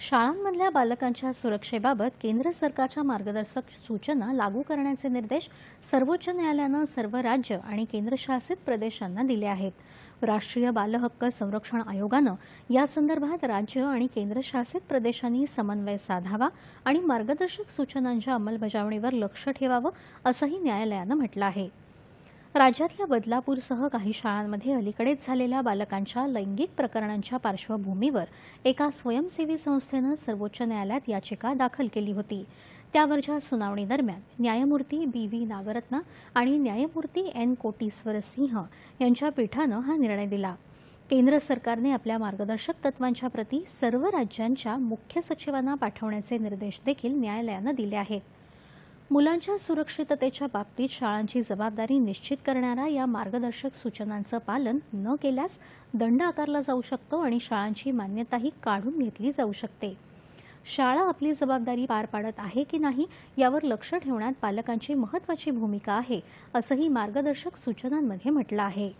शाळांमधल्या बालकांच्या सुरक्षेबाबत केंद्र सरकारच्या मार्गदर्शक सूचना लागू करण्याचे निर्देश सर्वोच्च न्यायालयानं सर्व राज्य आणि केंद्रशासित प्रदेशांना दिले आहेत. राष्ट्रीय बालहक्क संरक्षण आयोगानं यासंदर्भात राज्य आणि केंद्रशासित प्रदेशांनी समन्वय साधावा आणि मार्गदर्शक सूचनांच्या अंमलबजावणीवर लक्ष ठेवावं असंही न्यायालयानं म्हटलं आहे. राज्यातल्या बदलापूरसह काही शाळांमध्ये अलीकडेच झालेल्या बालकांच्या लैंगिक प्रकरणांच्या पार्श्वभूमीवर एका स्वयंसेवी संस्थेनं सर्वोच्च न्यायालयात याचिका दाखल केली होती. त्यावरच्या सुनावणी दरम्यान न्यायमूर्ती बी व्ही नागरत्ना आणि न्यायमूर्ती एन कोटीश्वर सिंह यांच्या पीठानं हा निर्णय दिला. केंद्र सरकारने आपल्या मार्गदर्शक तत्वांच्या प्रती सर्व राज्यांच्या मुख्य सचिवांना पाठवण्याचे निर्देश देखील न्यायालयानं दिले आहेत. मुलांच्या सुरक्षिततेच्या बाबतीत शाळांची जबाबदारी निश्चित करणाऱ्या या मार्गदर्शक सूचनांचं पालन न केल्यास दंड आकारला जाऊ शकतो आणि शाळांची मान्यताही काढून घेतली जाऊ शकते. शाळा आपली जबाबदारी पार पाडत आहे की नाही यावर लक्ष ठेवण्यात पालकांची महत्त्वाची भूमिका आहे असंही मार्गदर्शक सूचनांमध्ये म्हटलं आहे.